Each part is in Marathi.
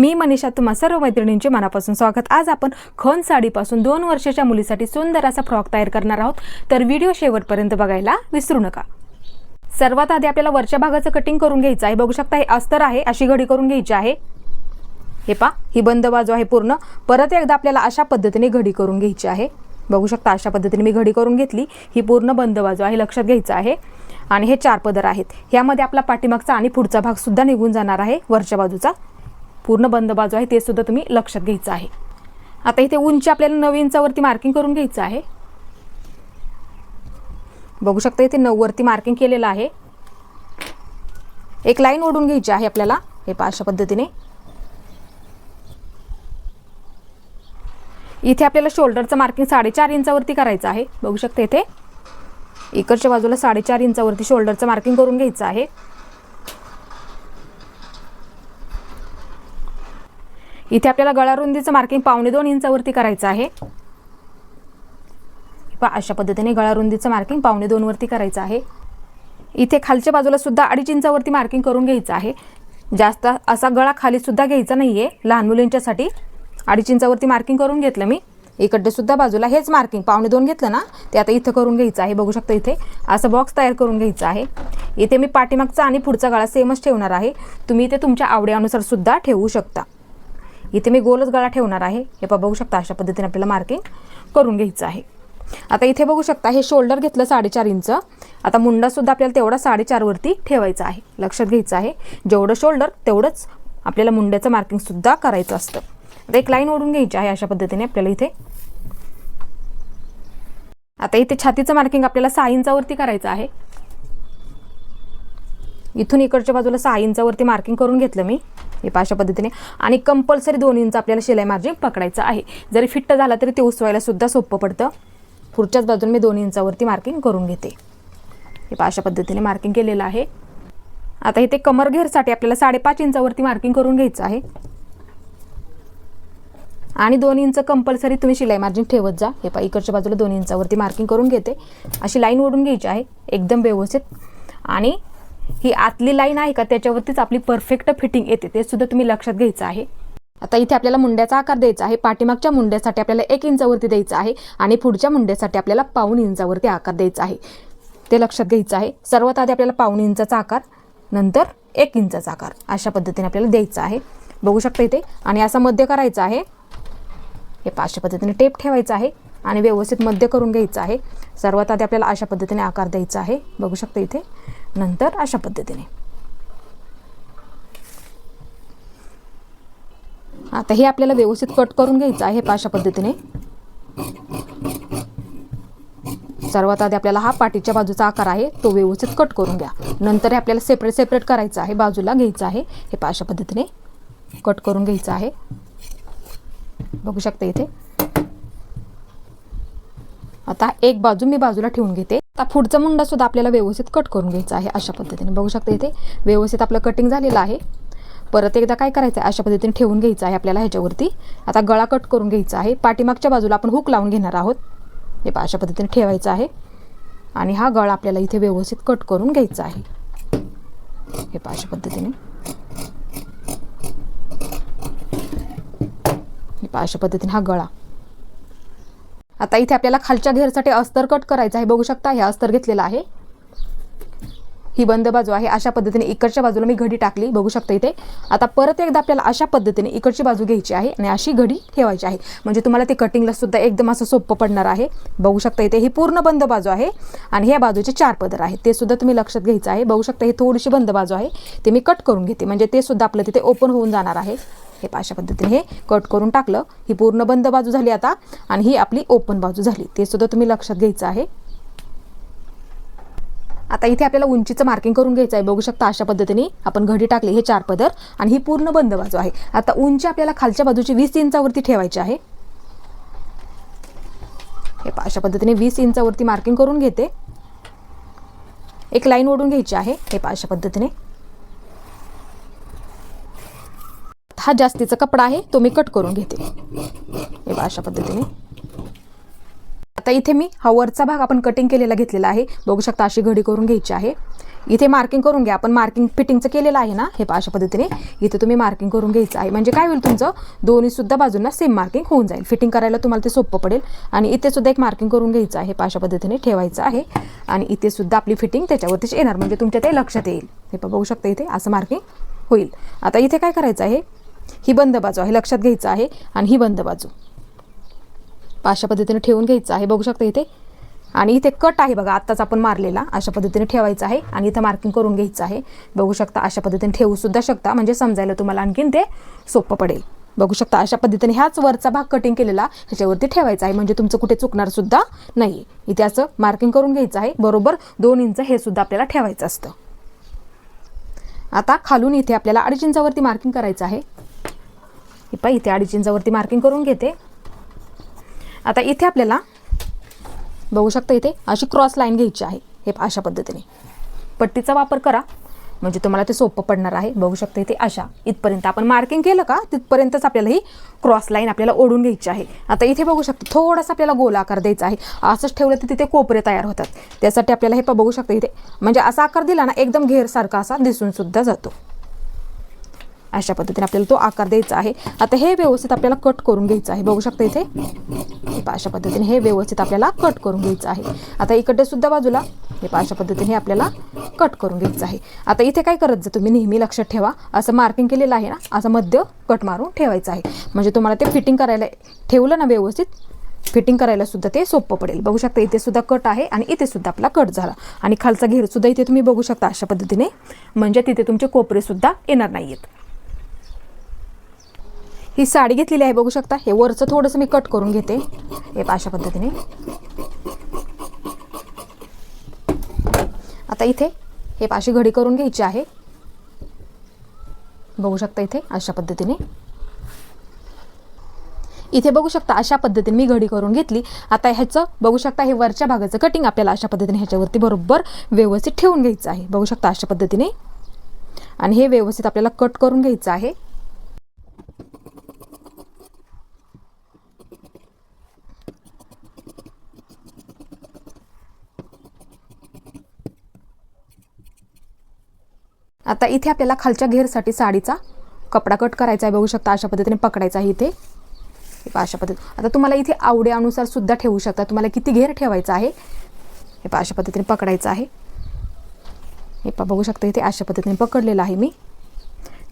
मी मनीषा तुम्हा सर्व मैत्रिणींचे मनापासून स्वागत. आज आपण खन साडीपासून दोन वर्षाच्या मुलीसाठी सुंदर असा फ्रॉक तयार करणार आहोत. तर व्हिडिओ शेवटपर्यंत बघायला विसरू नका. सर्वात आधी आपल्याला वरच्या भागाचं कटिंग करून घ्यायचं आहे. बघू शकता हे अस्तर आहे अशी घडी करून घ्यायची आहे. हे पा ही बंद बाजू आहे पूर्ण. परत एकदा आपल्याला अशा पद्धतीने घडी करून घ्यायची आहे. बघू शकता अशा पद्धतीने मी घडी करून घेतली. ही पूर्ण बंद बाजू आहे लक्षात घ्यायचं आहे. आणि हे चार पदर आहेत. यामध्ये आपला पाठीमागचा आणि पुढचा भाग सुद्धा निघून जाणार आहे वरच्या बाजूचा. पूर्ण बंद बाजू आहे ते सुद्धा तुम्ही लक्षात घ्यायचं आहे. आता इथे उंची आपल्याला नऊ इंचावरती मार्किंग करून घ्यायचं आहे. बघू शकता इथे नऊवरती मार्किंग केलेलं आहे. एक लाईन ओढून घ्यायची आहे आपल्याला हे पहा अशा पद्धतीने. इथे आपल्याला शोल्डरचं मार्किंग साडेचार इंचावरती करायचं आहे. बघू शकता इथे. इकडच्या बाजूला साडेचार इंचावरती शोल्डरचं मार्किंग करून घ्यायचं आहे. इथे आपल्याला गळा रुंदीचं मार्किंग पावणे दोन इंचावरती करायचं आहे. पहा अशा पद्धतीने गळा रुंदीचं मार्किंग पावणे दोनवरती करायचं आहे. इथे खालच्या बाजूला सुद्धा अडीच इंचावरती मार्किंग करून घ्यायचं आहे. जास्त असा गळा खालीसुद्धा घ्यायचा नाही आहे लहान मुलींच्यासाठी अडीच इंचावरती मार्किंग करून घेतलं मी. इकडेसुद्धा बाजूला हेच मार्किंग पावणे दोन घेतलं ना ते आता इथं करून घ्यायचं आहे. बघू शकता इथे असं बॉक्स तयार करून घ्यायचं आहे. इथे मी पाठीमागचा आणि पुढचा गळा सेमच ठेवणार आहे. तुम्ही इथे तुमच्या आवडीनुसार सुद्धा ठेवू शकता. इथे मी गोलच गळा ठेवणार आहे. हे पहा बघू शकता अशा पद्धतीने आपल्याला मार्किंग करून घ्यायचं आहे. आता इथे बघू शकता हे शोल्डर घेतलं साडेचार इंच आता मुंडासुद्धा आपल्याला तेवढा साडेचारवरती ठेवायचा आहे. लक्षात घ्यायचं आहे जेवढं शोल्डर तेवढंच आपल्याला मुंड्याचं मार्किंगसुद्धा करायचं असतं. आता एक लाईन ओढून घ्यायची आहे अशा पद्धतीने आपल्याला इथे. आता इथे छातीचं मार्किंग आपल्याला सहा इंचावरती करायचं आहे. इथून इकडच्या बाजूला सहा इंचावरती मार्किंग करून घेतलं मी. हे अशा पद्धतीने. आणि कंपल्सरी दोन इंच आपल्याला शिलाई मार्जिन पकडायचं आहे. जरी फिट्ट झाला तरी ते उसवायला सुद्धा सोपं पडतं. पुढच्याच बाजूने मी दोन इंचावरती मार्किंग करून घेते. हे अशा पद्धतीने मार्किंग केलेलं आहे. आता इथे कमर घेरसाठी आपल्याला साडेपाच इंचावरती मार्किंग करून घ्यायचं आहे. आणि दोन इंच कंपल्सरी तुम्ही शिलाई मार्जिन ठेवत जा. हे पा इकडच्या बाजूला दोन इंचावरती मार्किंग करून घेते. अशी लाईन ओढून घ्यायची आहे एकदम व्यवस्थित. आणि ही आतली लाईन आहे का? त्याच्यावरतीच आपली परफेक्ट फिटिंग येते. ते सुद्धा तुम्ही लक्षात घ्यायचं आहे. आता इथे आपल्याला मुंड्याचा आकार द्यायचा आहे. पाठीमागच्या मुंड्यासाठी आपल्याला एक इंचावरती द्यायचा आहे आणि पुढच्या मुंड्यासाठी आपल्याला पाऊन इंचावरती आकार द्यायचा आहे. ते लक्षात घ्यायचं आहे. सर्वात आधी आपल्याला पाऊन इंचाचा आकार नंतर एक इंचाचा आकार अशा पद्धतीने आपल्याला द्यायचा आहे. बघू शकता इथे. आणि असा मध्य करायचा आहे. हे पाचशे पद्धतीने टेप ठेवायचा आहे आणि व्यवस्थित मध्य करून घ्यायचं आहे. सर्वात आधी आपल्याला अशा पद्धतीने आकार द्यायचा आहे. बघू शकता इथे. नंतर अशा पद्धतीने. आता हे आपल्याला व्यवस्थित कट करून घ्यायचं आहे हे अशा पद्धतीने. सर्वात आधी आपल्याला हा पाठीच्या बाजूचा आकार आहे तो व्यवस्थित कट करून घ्या. नंतर हे आपल्याला सेपरेट सेपरेट करायचं आहे बाजूला घ्यायचं आहे. हे अशा पद्धतीने कट करून घ्यायचं आहे. बघू शकता इथे. आता एक बाजू मी बाजूला ठेवून घेते. आता पुढचा मुंडा सुद्धा आपल्याला व्यवस्थित कट करून घ्यायचा आहे अशा पद्धतीने. बघू शकता इथे व्यवस्थित आपलं कटिंग झालेलं आहे. परत एकदा काय करायचं आहे? अशा पद्धतीने ठेवून घ्यायचं आहे आपल्याला ह्याच्यावरती. आता गळा कट करून घ्यायचा आहे. पाठीमागच्या बाजूला आपण हुक लावून घेणार आहोत. हे पहा अशा पद्धतीने ठेवायचं आहे. आणि हा गळा आपल्याला इथे व्यवस्थित कट करून घ्यायचा आहे. हे पहा अशा पद्धतीने. हे पहा अशा पद्धतीने हा गळा. आता इथे आपल्याला खालच्या घेरसाठी अस्तर कट करायचं आहे. बघू शकता हे अस्तर घेतलेलं आहे. ही बंद बाजू आहे. अशा पद्धतीने इकडच्या बाजूला मी घडी टाकली. बघू शकता इथे. आता परत एकदा आपल्याला अशा पद्धतीने इकडची बाजू घ्यायची आहे आणि अशी घडी ठेवायची आहे. म्हणजे तुम्हाला ते कटिंगला सुद्धा एकदम असं सोपं पडणार आहे. बघू शकता इथे ही पूर्ण बंद बाजू आहे आणि ह्या बाजूचे चार पदर आहेत. ते सुद्धा तुम्ही लक्षात घ्यायचं आहे. बघू शकता ही थोडीशी बंद बाजू आहे. ते मी कट करून घेते. म्हणजे ते सुद्धा आपलं तिथे ओपन होऊन जाणार आहे. हे अशा पद्धतीने हे कट करून टाकलं. ही पूर्ण बंद बाजू झाली आता आणि ही आपली ओपन बाजू झाली. ते सुद्धा तुम्ही लक्षात घ्यायचं आहे. आता इथे आपल्याला उंचीचं मार्किंग करून घ्यायचं आहे. बघू शकता अशा पद्धतीने आपण घडी टाकली हे चार पदर आणि ही पूर्ण बंद बाजू आहे. आता उंची आपल्याला खालच्या बाजूची वीस इंचावरती ठेवायची आहे. हे अशा पद्धतीने वीस इंचावरती मार्किंग करून घेते. एक लाईन ओढून घ्यायची आहे. हे अशा पद्धतीने. हा जास्तीचा कपडा आहे तो मी कट करून घेते. हे अशा पद्धतीने. आता इथे मी हा वरचा भाग आपण कटिंग केलेला घेतलेला आहे. बघू शकता अशी घडी करून घ्यायची आहे. इथे मार्किंग करून घ्या आपण मार्किंग फिटिंगचं केलेलं आहे ना? हे अशा पद्धतीने. इथे तुम्ही मार्किंग करून घ्यायचं आहे. म्हणजे काय होईल तुमचं? दोन्ही सुद्धा बाजूंना सेम मार्किंग होऊन जाईल. फिटिंग करायला तुम्हाला ते सोपं पडेल. आणि इथे सुद्धा एक मार्किंग करून घ्यायचं आहे. अशा पद्धतीने ठेवायचं आहे. आणि इथे सुद्धा आपली फिटिंग त्याच्यावरतीच येणार. म्हणजे तुमच्या ते लक्षात येईल. हे बघू शकता इथे असं मार्किंग होईल. आता इथे काय करायचं आहे? ही बंद बाजू आहे. लक्षात घ्यायचं आहे आणि ही बंद बाजू. अशा पद्धतीने ठेवून घ्यायचं आहे. बघू शकता इथे. आणि इथे कट आहे बघा. आत्ताच आपण मारलेला. अशा पद्धतीने ठेवायचं आहे आणि इथं मार्किंग करून घ्यायचं आहे. बघू शकता अशा पद्धतीने ठेवू सुद्धा शकता. म्हणजे समजायला तुम्हाला आणखीन ते सोपं पडेल. बघू शकता अशा पद्धतीने ह्याच वरचा भाग कटिंग केलेला ह्याच्यावरती ठेवायचा आहे. म्हणजे तुमचं कुठे चुकणार सुद्धा नाही इथे असं मार्किंग करून घ्यायचं आहे. बरोबर दोन इंच हे सुद्धा आपल्याला ठेवायचं असतं. आता खालून इथे आपल्याला अडीच इंचावरती मार्किंग करायचं आहे. हे पहा इथे अडीच इंचावरती मार्किंग करून घेते. आता इथे आपल्याला बघू शकता इथे अशी क्रॉस लाईन घ्यायची आहे. हे अशा पद्धतीने. पट्टीचा वापर करा. म्हणजे तुम्हाला ते सोपं पडणार आहे. बघू शकता इथे अशा. इथपर्यंत आपण मार्किंग केलं का तिथपर्यंतच आपल्याला ही क्रॉस लाईन आपल्याला ओढून घ्यायची आहे. आता इथे बघू शकता थोडासा आपल्याला गोल आकार द्यायचा आहे. असंच ठेवलं तर तिथे कोपरे तयार होतात. त्यासाठी आपल्याला हे बघू शकता इथे. म्हणजे असा आकार दिला ना एकदम घेरसारखा असा दिसून सुद्धा जातो. अशा पद्धतीने आपल्याला तो आकार द्यायचा आहे. आता हे व्यवस्थित आपल्याला कट करून घ्यायचं आहे. बघू शकता इथे? अशा पद्धतीने हे व्यवस्थित आपल्याला कट करून घ्यायचं आहे. आता इकडे सुद्धा बाजूला हे अशा पद्धतीने आपल्याला कट करून घ्यायचं आहे. आता इथे काय करत जा तुम्ही? नेहमी लक्षात ठेवा असं मार्किंग केलेलं आहे ना असं मध्य कट मारून ठेवायचं आहे. म्हणजे तुम्हाला ते फिटिंग करायला ठेवलं ना व्यवस्थित फिटिंग करायला सुद्धा ते सोपं पडेल. बघू शकता इथे सुद्धा कट आहे आणि इथे सुद्धा आपला कट झाला. आणि खालचा घेर सुद्धा इथे तुम्ही बघू शकता अशा पद्धतीने. म्हणजे तिथे तुमचे कोपरे सुद्धा येणार नाहीयेत. ही साडी घेतलेली आहे बघू शकता. हे वरचं थोडंसं मी कट करून घेते. हे अशा पद्धतीने. आता इथे हे पाशी घडी करून घ्यायची आहे. बघू शकता इथे अशा पद्धतीने. इथे बघू शकता अशा पद्धतीने मी घडी करून घेतली. आता ह्याचं बघू शकता हे वरच्या भागाचं कटिंग आपल्याला अशा पद्धतीने ह्याच्यावरती बरोबर व्यवस्थित ठेवून घ्यायचं आहे. बघू शकता अशा पद्धतीने. आणि हे व्यवस्थित आपल्याला कट करून घ्यायचं आहे. आता इथे आपल्याला खालच्या घेरसाठी साडीचा कपडा कट करायचा आहे. बघू शकता अशा पद्धतीने पकडायचा आहे इथे. हे अशा पद्धती आता तुम्हाला इथे आवड्यानुसार सुद्धा ठेवू शकता. तुम्हाला किती घेर ठेवायचा आहे? हे पा अशा पद्धतीने पकडायचं आहे. हे पा बघू शकता इथे अशा पद्धतीने पकडलेलं आहे मी.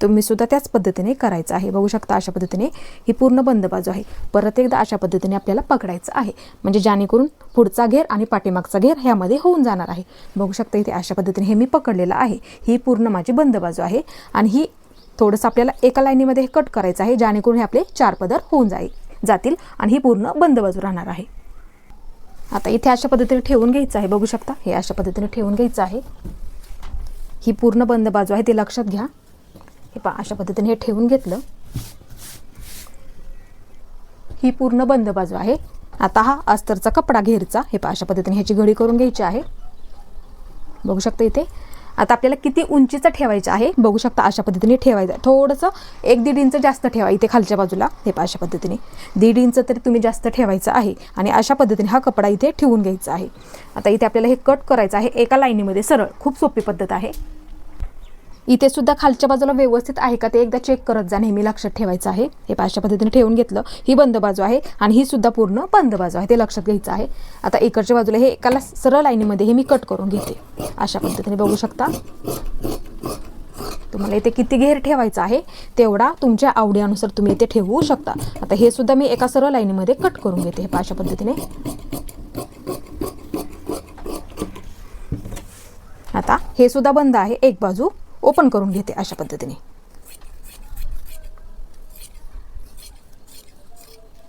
तुम्ही सुद्धा त्याच पद्धतीने करायचं आहे. बघू शकता अशा पद्धतीने ही पूर्ण बंद बाजू आहे. परत एकदा अशा पद्धतीने आपल्याला पकडायचं आहे. म्हणजे जेणेकरून पुढचा घेर आणि पाठीमागचा घेर ह्यामध्ये होऊन जाणार आहे. बघू शकता इथे अशा पद्धतीने हे मी पकडलेलं आहे. ही पूर्ण माझी बंद बाजू आहे. आणि ही थोडंसं आपल्याला एका लाईनीमध्ये हे कट करायचं आहे. जेणेकरून हे आपले चार पदर होऊन जाईल जातील आणि ही पूर्ण बंद बाजू राहणार आहे. आता इथे अशा पद्धतीने ठेवून घ्यायचं आहे. बघू शकता हे अशा पद्धतीने ठेवून घ्यायचं आहे. ही पूर्ण बंद बाजू आहे. ते लक्षात घ्या. हे पा अशा पद्धतीने हे ठेवून घेतलं. ही पूर्ण बंद बाजू आहे. आता हा अस्तरचा कपडा घेरचा. हे पा अशा पद्धतीने ह्याची घडी करून घ्यायची आहे. बघू शकता इथे. आता आपल्याला किती उंचीचं ठेवायचं आहे? बघू शकता अशा पद्धतीने ठेवायचं आहे. थोडंसं एक दीड इंच जास्त ठेवा इथे खालच्या बाजूला. हे पा अशा पद्धतीने. दीड इंच तरी तुम्ही जास्त ठेवायचं आहे. आणि अशा पद्धतीने हा कपडा इथे ठेवून घ्यायचा आहे. आता इथे आपल्याला हे कट करायचं आहे एका लाईनीमध्ये सरळ. खूप सोपी पद्धत आहे. इथे सुद्धा खालच्या बाजूला व्यवस्थित आहे का ते एकदा चेक करत जा नेहमी लक्षात ठेवायचं आहे. हे पाचशा पद्धतीने ठेवून घेतलं. ही बंद बाजू आहे आणि ही सुद्धा पूर्ण बंद बाजू आहे. ते लक्षात घ्यायचं आहे. आता इकडच्या बाजूला हे एकाला सरळ लाईनीमध्ये हे मी कट करून घेते. अशा पद्धतीने बघू शकता. तुम्हाला इथे किती घेर ठेवायचा आहे तेवढा तुमच्या आवडीनुसार तुम्ही इथे ठेवू शकता. आता हे सुद्धा मी एका सरळ लाईनीमध्ये कट करून घेते. हे अशा पद्धतीने. आता हे सुद्धा बंद आहे एक बाजू. ओपन करून घेते अशा पद्धतीने.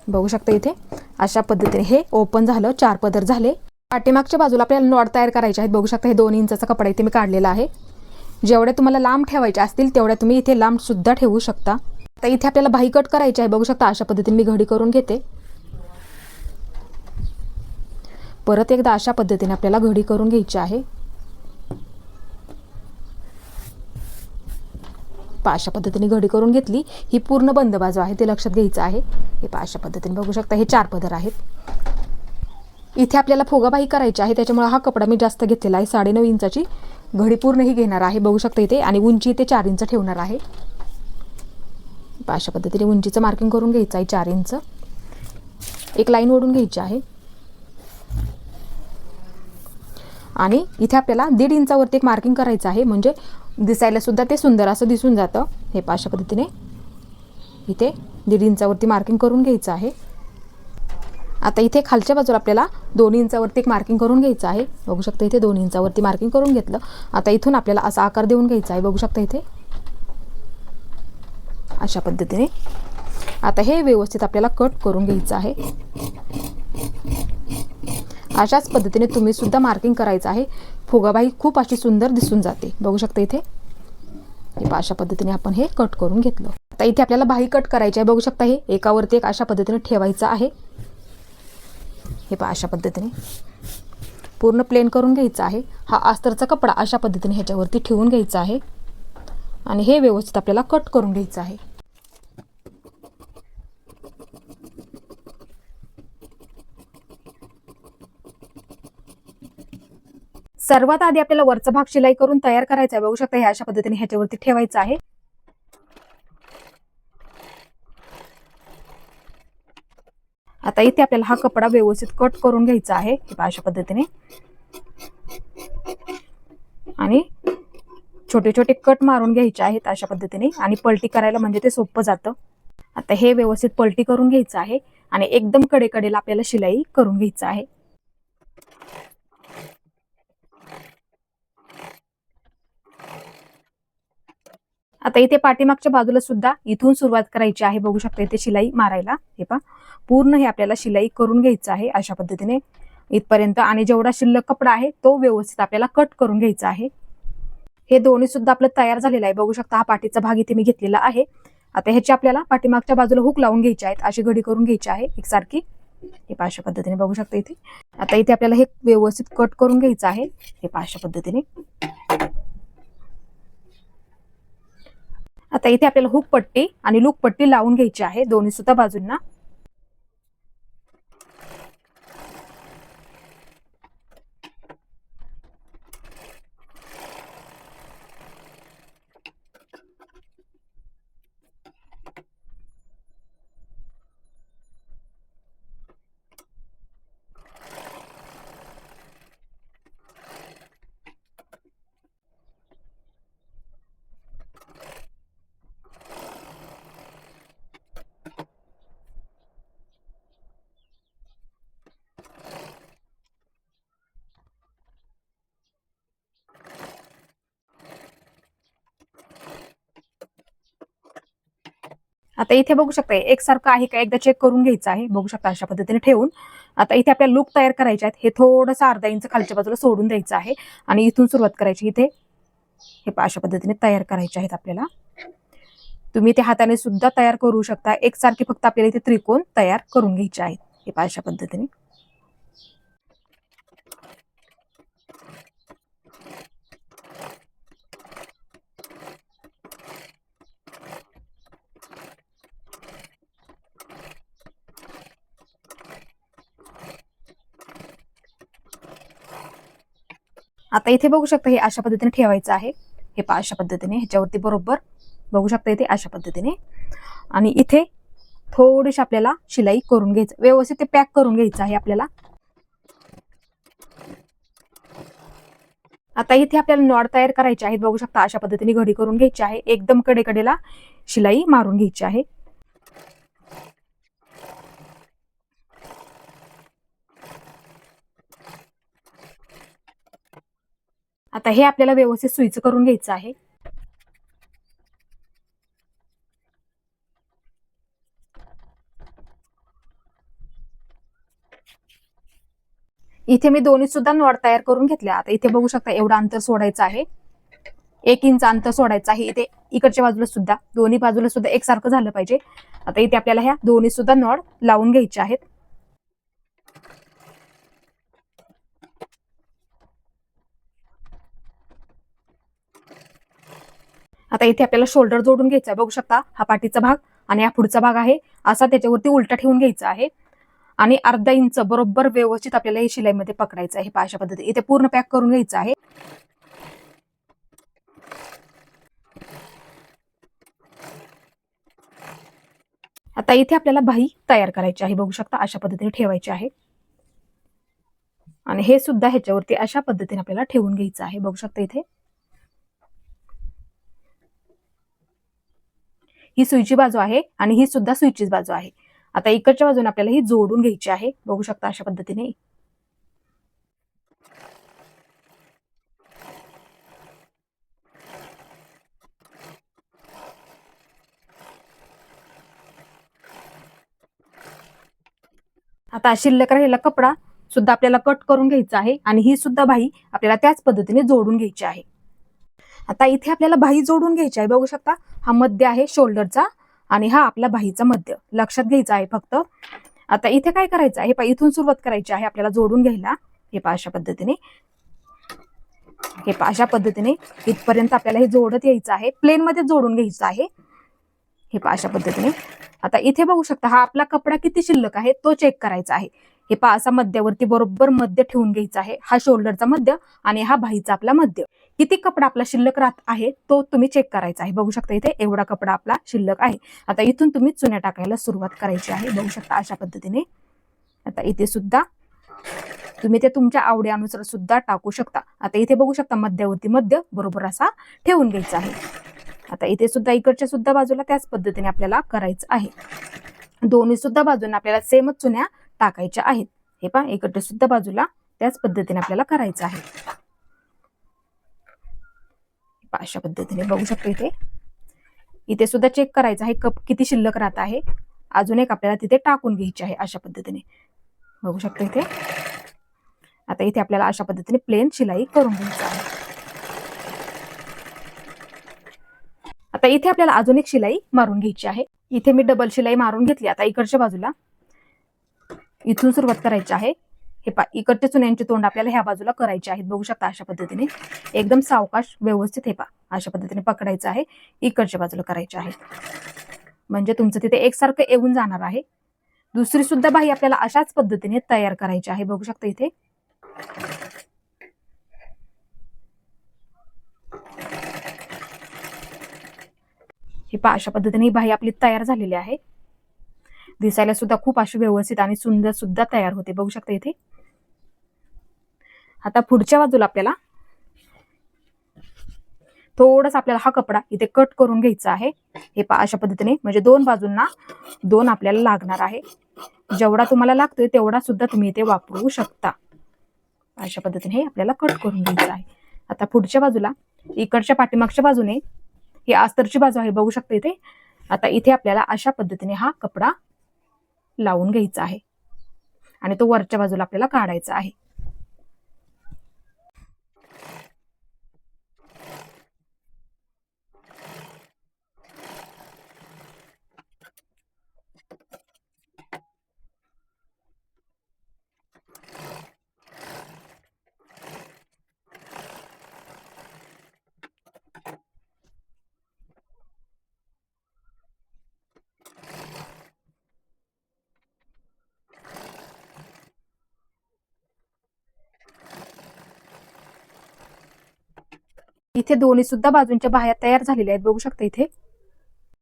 बघू शकता इथे अशा पद्धतीने हे ओपन झालं चार पदर झाले. पाठीमागच्या बाजूला आपल्याला नॉट तयार करायचे आहेत. बघू शकता हे दोन इंचाचा कपडा इथे मी काढलेला आहे. जेवढ्या तुम्हाला लांब ठेवायचे असतील तेवढ्या तुम्ही इथे लांब सुद्धा ठेवू शकता. आता इथे आपल्याला भाई कट करायची आहे. बघू शकता अशा पद्धतीने मी घडी करून घेते. परत एकदा अशा पद्धतीने आपल्याला घडी करून घ्यायची आहे. पहा अशा पद्धतीने घडी करून घेतली. ही पूर्ण बंद बाजू आहे ते लक्षात घ्यायचं आहे. हे पहा अशा पद्धतीने बघू शकता हे चार पदर आहेत. इथे आपल्याला फोगाबाई करायची आहे त्याच्यामुळे हा कपडा मी जास्त घेतलेला आहे. साडेनऊ इंचाची घडी पूर्णही घेणार आहे बघू शकता इथे. आणि उंची इथे चार इंच ठेवणार आहे. अशा पद्धतीने उंचीचं मार्किंग करून घ्यायचं आहे चार इंच. एक लाईन ओढून घ्यायची आहे. आणि इथे आपल्याला दीड इंचावरती एक मार्किंग करायचं आहे म्हणजे दिसायला सुद्धा ते सुंदर असं दिसून जातं. हे पहा अशा पद्धतीने. इथे दीड इंचावरती मार्किंग करून घ्यायचं आहे. आता इथे खालच्या बाजूला आपल्याला दोन इंचावरती एक मार्किंग करून घ्यायचं आहे. बघू शकता इथे दोन इंचावरती मार्किंग करून घेतलं. आता इथून आपल्याला असा आकार देऊन घ्यायचा आहे. बघू शकता इथे. अशा पद्धतीने. आता हे व्यवस्थित आपल्याला कट करून घ्यायचं आहे. अशाच पद्धतीने तुम्ही सुद्धा मार्किंग करायचं आहे. फुगाबाई खूप अशी सुंदर दिसून जाते. बघू शकता इथे? हे अशा पद्धतीने आपण हे कट करून घेतलं. आता इथे आपल्याला बाही कट करायची आहे. बघू शकता हे? एकावरती एक अशा पद्धतीने ठेवायचं आहे. हे पहा अशा पद्धतीने. पूर्ण प्लेन करून घ्यायचं आहे. हा अस्तरचा कपडा अशा पद्धतीने ह्याच्यावरती ठेवून घ्यायचा आहे. आणि हे व्यवस्थित आपल्याला कट करून घ्यायचं आहे. सर्वात आधी आपल्याला वरचा भाग शिलाई करून तयार करायचा आहे. बघू शकता हे अशा पद्धतीने ह्याच्यावरती ठेवायचं आहे. आता इथे आपल्याला हा कपडा व्यवस्थित कट करून घ्यायचा आहे. अशा पद्धतीने. आणि छोटे छोटे कट मारून घ्यायचे आहेत अशा पद्धतीने. आणि पलटी करायला म्हणजे ते सोपं जातं. आता हे व्यवस्थित पलटी करून घ्यायचं आहे. आणि एकदम कडेकडेला आपल्याला शिलाई करून घ्यायचं आहे. आता इथे पाठीमागच्या बाजूला सुद्धा इथून सुरुवात करायची आहे. बघू शकता इथे शिलाई मारायला. हे पा पूर्ण हे आपल्याला शिलाई करून घ्यायचं आहे अशा पद्धतीने. इथपर्यंत आणि जेवढा शिल्लक कपडा आहे तो व्यवस्थित आपल्याला कट करून घ्यायचा आहे. हे दोन्ही सुद्धा आपलं तयार झालेलं आहे. बघू शकता हा पाठीचा भाग इथे मी घेतलेला आहे. आता ह्याची आपल्याला पाठीमागच्या बाजूला हुक लावून घ्यायची आहेत. अशी घडी करून घ्यायची आहे एकसारखी. हे पाशा पद्धतीने. बघू शकता इथे. आता इथे आपल्याला हे व्यवस्थित कट करून घ्यायचं आहे. हे पाशा पद्धतीने. आता इथे आपल्याला हुक पट्टी आणि लूक पट्टी लावून घ्यायची आहे दोन्ही सुद्धा बाजूंना. आता इथे बघू शकता एकसारखं आहे का? एकदा चेक करून घ्यायचं आहे. बघू शकता अशा पद्धतीने ठेवून. आता इथे आपल्याला लुक तयार करायचे आहेत. हे थोडंसं अर्धा इंच खालच्या बाजूला सोडून द्यायचं आहे. आणि इथून सुरुवात करायची इथे. हे अशा पद्धतीने तयार करायचे आहेत आपल्याला. तुम्ही ते हाताने सुद्धा तयार करू शकता. एकसारखे फक्त आपल्याला इथे त्रिकोण तयार करून घ्यायचे आहेत. हे अशा पद्धतीने. आता इथे बघू शकता हे अशा पद्धतीने ठेवायचं आहे. हे पा अशा पद्धतीने ह्याच्यावरती बरोबर बघू शकता इथे अशा पद्धतीने. आणि इथे थोडीशी आपल्याला शिलाई करून घ्यायचं व्यवस्थित ते पॅक करून घ्यायचं आहे आपल्याला. आता इथे आपल्याला नॉड तयार करायचे आहेत. बघू शकता अशा पद्धतीने घडी करून घ्यायची आहे. एकदम कडेकडेला शिलाई मारून घ्यायची आहे. आता हे आपल्याला व्यवस्थित सुईचं करून घ्यायचं आहे. इथे मी दोन्ही सुद्धा नॉड तयार करून घेतल्या. आता इथे बघू शकता एवढा अंतर सोडायचं आहे. एक इंच अंतर सोडायचं आहे. इथे इकडच्या बाजूला सुद्धा दोन्ही बाजूला सुद्धा एकसारखं झालं पाहिजे. आता इथे आपल्याला ह्या दोन्ही सुद्धा नॉड लावून घ्यायचे आहेत. आता इथे आपल्याला शोल्डर जोडून घ्यायचा आहे बघू शकता हा पाठीचा भाग आणि हा पुढचा भाग आहे. असा त्याच्यावरती उलटा ठेवून घ्यायचा आहे. आणि अर्धा इंच बरोबर व्यवस्थित आपल्याला हे शिलाईमध्ये पकडायचं आहे. पहा अशा पद्धती इथे पूर्ण पॅक करून घ्यायचं आहे. आता इथे आपल्याला बाही तयार करायची आहे. बघू शकता अशा पद्धतीने ठेवायची आहे. आणि हे सुद्धा ह्याच्यावरती अशा पद्धतीने आपल्याला ठेवून घ्यायचं आहे. बघू शकता इथे. ही सुईची बाजू आहे आणि ही सुद्धा सुईचीच बाजू आहे. आता इकडच्या बाजूने आपल्याला ही जोडून घ्यायची आहे. बघू शकता अशा पद्धतीने. आता शिल्लक राहिलेला कपडा सुद्धा आपल्याला कट करून घ्यायचा आहे आणि ही सुद्धा बाही आपल्याला त्याच पद्धतीने जोडून घ्यायची आहे. आता इथे आपल्याला बाही जोडून घ्यायची आहे. बघू शकता हा मध्य आहे शोल्डरचा आणि हा आपला बाहीचा मध्य. लक्षात घ्यायचा आहे फक्त. आता इथे काय करायचं आहे? इथून सुरुवात करायची आहे आपल्याला जोडून घ्यायला. हे पा अशा पद्धतीने. हे पा अशा पद्धतीने इथपर्यंत आपल्याला हे जोडत यायचं आहे. प्लेन मध्ये जोडून घ्यायचं आहे. हे पा अशा पद्धतीने. आता इथे बघू शकता हा आपला कपडा किती शिल्लक आहे? तो चेक करायचा आहे. हे पा असा मध्यावरती बरोबर मध्य ठेवून घ्यायचा आहे. हा शोल्डरचा मध्य आणि हा बाहीचा आपला मध्य. किती कपडा आपला शिल्लक राहत आहे तो तुम्ही चेक करायचा आहे. बघू शकता इथे एवढा कपडा आपला शिल्लक आहे. आता इथून तुम्ही चुन्या टाकायला सुरुवात करायची आहे. बघू शकता अशा पद्धतीने. आता इथे सुद्धा तुम्ही ते तुमच्या आवडीनुसार सुद्धा टाकू शकता. आता इथे बघू शकता मध्यावरती मध्य बरोबर असा ठेवून घ्यायचा आहे. आता इथे सुद्धा इकडच्या सुद्धा बाजूला त्याच पद्धतीने आपल्याला करायचं आहे. दोन्ही सुद्धा बाजूने आपल्याला सेमच चुन्या टाकायच्या आहेत. हे पहा इकडच्या सुद्धा बाजूला त्याच पद्धतीने आपल्याला करायचं आहे. अशा पद्धतीने बघू शकतो इथे. इथे सुद्धा चेक करायचं आहे. कप किती शिल्लक राहत आहे. अजून एक आपल्याला तिथे टाकून घ्यायची आहे अशा पद्धतीने. बघू शकतो इथे. आता इथे आपल्याला अशा पद्धतीने प्लेन शिलाई करून घ्यायचं आहे. आता इथे आपल्याला अजून एक शिलाई मारून घ्यायची आहे. इथे मी डबल शिलाई मारून घेतली. आता इकडच्या बाजूला. इथून सुरुवात करायची आहे. हे पा इकडच्या चुन्यांची तोंड आपल्याला ह्या बाजूला करायचे आहेत. बघू शकता अशा पद्धतीने. एकदम सावकाश व्यवस्थित हे पा अशा पद्धतीने पकडायचं आहे. इकडच्या बाजूला करायचे आहे. म्हणजे तुमचं तिथे एकसारखं येऊन जाणार आहे. दुसरी सुद्धा बाही आपल्याला अशाच पद्धतीने तयार करायची आहे. बघू शकता इथे. हे पा अशा पद्धतीने ही बाही आपली तयार झालेली आहे. दिसायला सुद्धा खूप अशी व्यवस्थित आणि सुंदर सुद्धा तयार होते. बघू शकता इथे. आता पुढच्या बाजूला आपल्याला थोडासा आपल्याला हा कपडा इथे कट करून घ्यायचा आहे. हे पा अशा पद्धतीने. म्हणजे दोन बाजूंना दोन आपल्याला लागणार आहे. जेवढा तुम्हाला लागतोय तेवढा सुद्धा तुम्ही इथे वापरू शकता. अशा पद्धतीने हे आपल्याला कट करून घ्यायचं आहे. आता पुढच्या बाजूला इकडच्या पाठीमागच्या बाजूने ही अस्तरची बाजू आहे बघू शकता इथे. आता इथे आपल्याला अशा पद्धतीने हा कपडा लावून घ्यायचा आहे. आणि तो वरच्या बाजूला आपल्याला काढायचा आहे. इथे दोन्ही सुद्धा बाजूंच्या बाह्या तयार झालेल्या आहेत. बघू शकता इथे.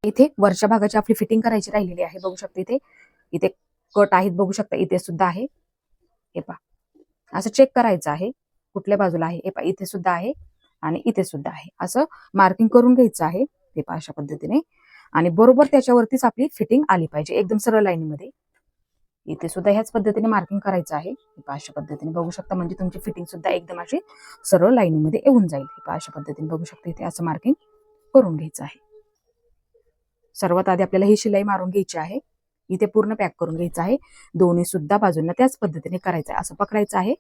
इथे वरच्या भागाची आपली फिटिंग करायची राहिलेली आहे. बघू शकता इथे. इथे कट आहेत. बघू शकता इथे सुद्धा आहे. हे पहा. असं चेक करायचं आहे. कुठल्या बाजूला आहे? हे पा इथे सुद्धा आहे आणि इथे सुद्धा आहे. असं मार्किंग करून घ्यायचं आहे. हे पा अशा पद्धतीने. आणि बरोबर त्याच्यावरतीच आपली फिटिंग आली पाहिजे. एकदम सरळ लाईनमध्ये इथे सुद्धा ह्याच पद्धतीने मार्किंग करायचं आहे. अशा पद्धतीने बघू शकता. म्हणजे तुमची फिटिंग सुद्धा एकदम अशी सरळ लाईनीमध्ये येऊन जाईल. हे अशा पद्धतीने बघू शकता. इथे असं मार्किंग करून घ्यायचं आहे. सर्वात आधी आपल्याला ही शिलाई मारून घ्यायची आहे. इथे पूर्ण पॅक करून घ्यायचं आहे. दोन्ही सुद्धा बाजूंना त्याच पद्धतीने करायचं आहे. असं पकडायचं आहे.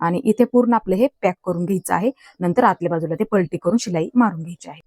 आणि इथे पूर्ण आपलं हे पॅक करून घ्यायचं आहे. नंतर आतल्या बाजूला ते पलटी करून शिलाई मारून घ्यायची आहे.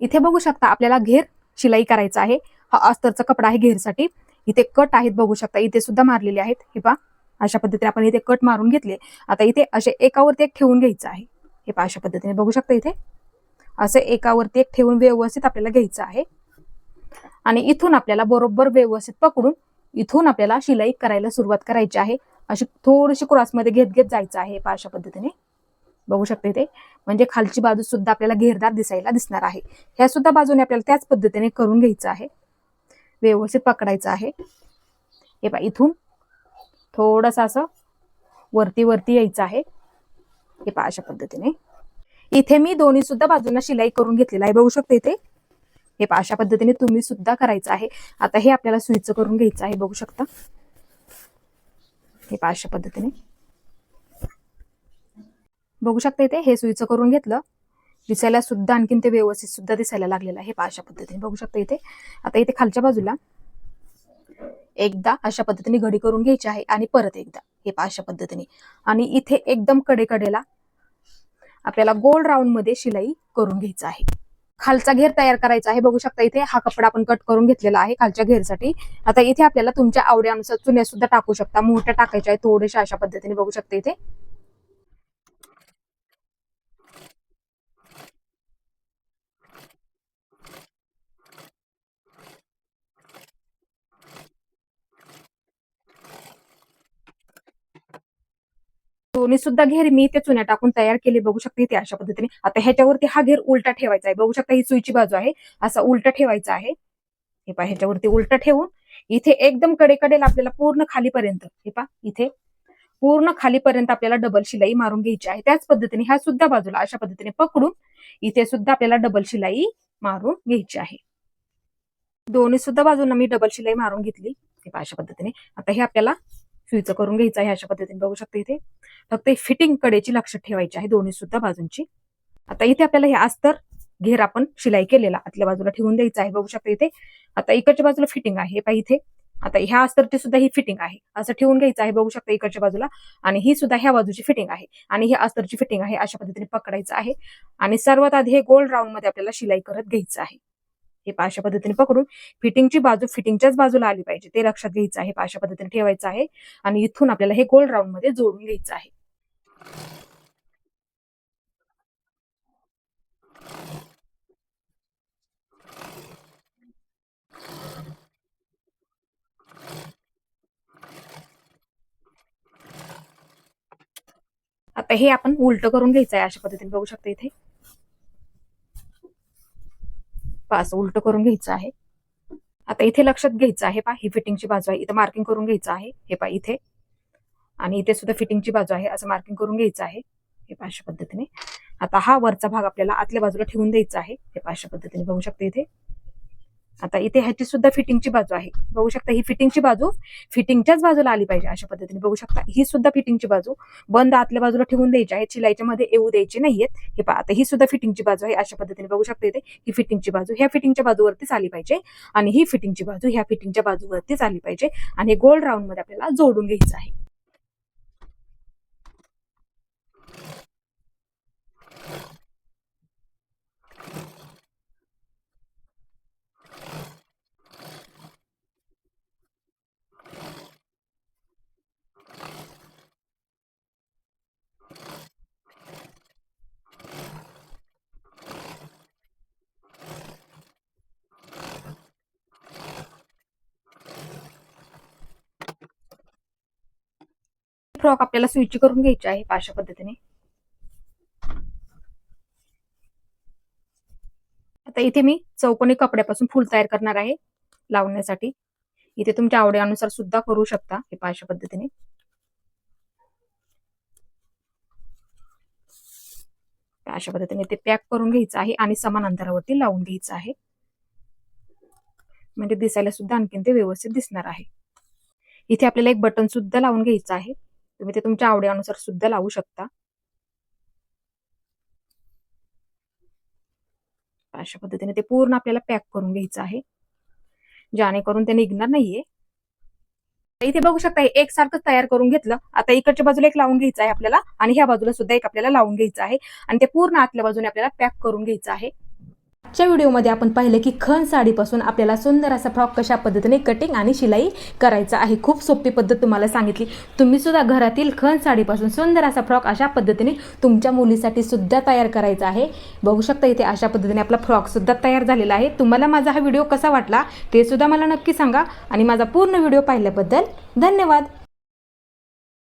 इथे बघू शकता आपल्याला घेर शिलाई करायचा आहे. हा अस्तरचा कपडा आहे घेरसाठी. इथे कट आहेत बघू शकता. इथे सुद्धा मारलेले आहेत. हे पा अशा पद्धतीने आपण इथे कट मारून घेतले. आता इथे असे एकावरती एक ठेवून घ्यायचं आहे. हे पा अशा पद्धतीने बघू शकता इथे. असे एकावरती एक ठेवून व्यवस्थित आपल्याला घ्यायचं आहे. आणि इथून आपल्याला बरोबर व्यवस्थित पकडून इथून आपल्याला शिलाई करायला सुरुवात करायची आहे. अशी थोडीशी क्रॉसमध्ये घेत घेत जायचं आहे. पहा अशा पद्धतीने. बघू शकता इथे म्हणजे खालची बाजू सुद्धा आपल्याला घेरदार दिसायला दिसणार आहे. ह्या सुद्धा बाजूने आपल्याला त्याच पद्धतीने करून घ्यायचं आहे. व्यवस्थित पकडायचं आहे. हे पा इथून थोडस असं वरती वरती यायचं आहे. हे पा अशा पद्धतीने. इथे मी दोन्ही सुद्धा बाजूंना शिलाई करून घेतलेला आहे. बघू शकता इथे? हे पा अशा पद्धतीने तुम्ही सुद्धा करायचं आहे. आता हे आपल्याला सुईचं करून घ्यायचं आहे. बघू शकता? हे पा अशा पद्धतीने. बघू शकता इथे हे सुईचं करून घेतलं. दिसायला सुद्धा आणखीन ते व्यवस्थित सुद्धा दिसायला लागलेलं आहे हे अशा पद्धतीने. बघू शकता इथे. आता इथे खालच्या बाजूला एकदा अशा पद्धतीने घडी करून घ्यायची आहे आणि परत एकदा. हे अशा पद्धतीने. आणि इथे एकदम कडेकडेला आपल्याला गोल राऊंडमध्ये शिलाई करून घ्यायचं आहे. खालचा घेर तयार करायचा आहे. बघू शकता इथे हा कपडा आपण कट करून घेतलेला आहे खालच्या घेरसाठी. आता इथे आपल्याला तुमच्या आवडीनुसार चुन्या सुद्धा टाकू शकता. मोठ्या टाकायच्या आहे थोड्याशा अशा पद्धतीने बघू शकता इथे. दोन्ही सुद्धा घेर मी ते चुन्या टाकून तयार केले बघू शकते इथे अशा पद्धतीने. आता ह्याच्यावरती हा घेर उलटा ठेवायचा आहे. बघू शकता ही सुईची बाजू आहे. असा उलटा ठेवायचा आहे. हे पहा ह्याच्यावरती उलटा ठेवून इथे एकदम कडेकडेला आपल्याला पूर्ण खालीपर्यंत हे पहा इथे पूर्ण खालीपर्यंत आपल्याला डबल शिलाई मारून घ्यायची आहे. त्याच पद्धतीने ह्या सुद्धा बाजूला अशा पद्धतीने पकडून इथे सुद्धा आपल्याला डबल शिलाई मारून घ्यायची आहे. दोन्ही सुद्धा बाजूंना मी डबल शिलाई मारून घेतली. अशा पद्धतीने. आता हे आपल्याला फ्यूज करून घ्यायचं आहे अशा पद्धतीने. बघू शकते इथे. फक्त फिटिंग कडेची लक्षात ठेवायची आहे. दोन्ही सुद्धा बाजूंची. आता इथे आपल्याला हे अस्तर घेर आपण शिलाई केलेला आतल्या बाजूला ठेवून द्यायचं आहे. बघू शकता इथे. आता इकडच्या बाजूला फिटिंग आहे. पाहि इथे. आता ह्या अस्तरची सुद्धा ही फिटिंग आहे. असं ठेवून घ्यायचं आहे. बघू शकता इकडच्या बाजूला. आणि ही सुद्धा ह्या बाजूची फिटिंग आहे. आणि ही अस्तरची फिटिंग आहे. अशा पद्धतीने पकडायचं आहे. आणि सर्वात आधी हे गोल राऊंडमध्ये आपल्याला शिलाई करत घ्यायचं आहे. हे पाशा अशा पद्धतीने पकडून फिटिंगची बाजू फिटिंगच्याच बाजूला आली पाहिजे. ते लक्षात घ्यायचं आहे पहा अशा पद्धतीने ठेवायचं आहे. आणि इथून आपल्याला हे गोल राऊंडमध्ये जोडून घ्यायचं आहे. आता हे आपण उलट करून घ्यायचं आहे अशा पद्धतीने. बघू शकता इथे. पास उलट करून घ्यायचं आहे. आता इथे लक्षात घ्यायचं आहे पा ही फिटिंगची बाजू आहे. इथे मार्किंग करून घ्यायचं आहे. हे पा इथे. आणि इथे सुद्धा फिटिंगची बाजू आहे. असं मार्किंग करून घ्यायचं आहे. हे पा अशा पद्धतीने. आता हा वरचा भाग आपल्याला आतल्या बाजूला ठेवून द्यायचा आहे. हे पा अशा पद्धतीने बघू शकते इथे. आता इथे ह्याची सुद्धा फिटिंगची बाजू आहे. बघू शकता ही फिटिंगची बाजू फिटिंगच्याच बाजूला आली पाहिजे अशा पद्धतीने. बघू शकता ही सुद्धा फिटिंगची बाजू बंद आतल्या बाजूला ठेवून द्यायची आहे. शिलाईच्या मध्ये येऊ द्यायची नाहीयेत. हे पहा आता ही सुद्धा फिटिंगची बाजू आहे अशा पद्धतीने बघू शकता इथे. ही फिटिंगची बाजू ह्या फिटिंगच्या बाजूवरतीच आली पाहिजे आणि ही फिटिंगची बाजू ह्या फिटिंगच्या बाजूवरतीच आली पाहिजे आणि गोल राऊंडमध्ये आपल्याला जोडून घ्यायचं आहे. फ्रॉक आपल्याला स्विच करून घ्यायची आहे अशा पद्धतीने. आता इथे मी चौकोनी कपड्यापासून फुल तयार करणार आहे लावण्यासाठी. इथे तुमच्या आवडीनुसार सुद्धा करू शकता हे पहा अशा पद्धतीने. अशा पद्धतीने ते पॅक करून घ्यायचं आहे आणि समान अंतरावरती लावून घ्यायचं आहे. म्हणजे दिसायला सुद्धा आणखीन ते व्यवस्थित दिसणार आहे. इथे आपल्याला एक बटन सुद्धा लावून घ्यायचं आहे. तुम्ही ते तुमच्या आवडीनुसार सुद्धा लावू शकता. अशा पद्धतीने ते पूर्ण आपल्याला पॅक करून घ्यायचं आहे. जेणेकरून ते निघणार नाहीये. इथे बघू शकता हे एक सारखं तयार करून घेतलं. आता इकडच्या बाजूला एक लावून घ्यायचं आहे आपल्याला आणि ह्या बाजूला सुद्धा एक आपल्याला लावून घ्यायचं आहे. आणि ते पूर्ण आतल्या बाजूने आपल्याला पॅक करून घ्यायचं आहे. आजच्या व्हिडिओमध्ये आपण पाहिलं की खण साडीपासून आपल्याला सुंदर असा फ्रॉक कशा पद्धतीने कटिंग आणि शिलाई करायचा आहे. खूप सोपी पद्धत तुम्हाला सांगितली. तुम्ही सुद्धा घरातील खण साडीपासून सुंदर असा फ्रॉक अशा पद्धतीने तुमच्या मुलीसाठी सुद्धा तयार करायचा आहे. बघू शकता इथे अशा पद्धतीने आपला फ्रॉक सुद्धा तयार झालेला आहे. तुम्हाला माझा हा व्हिडिओ कसा वाटला ते सुद्धा मला नक्की सांगा. आणि माझा पूर्ण व्हिडिओ पाहिल्याबद्दल धन्यवाद.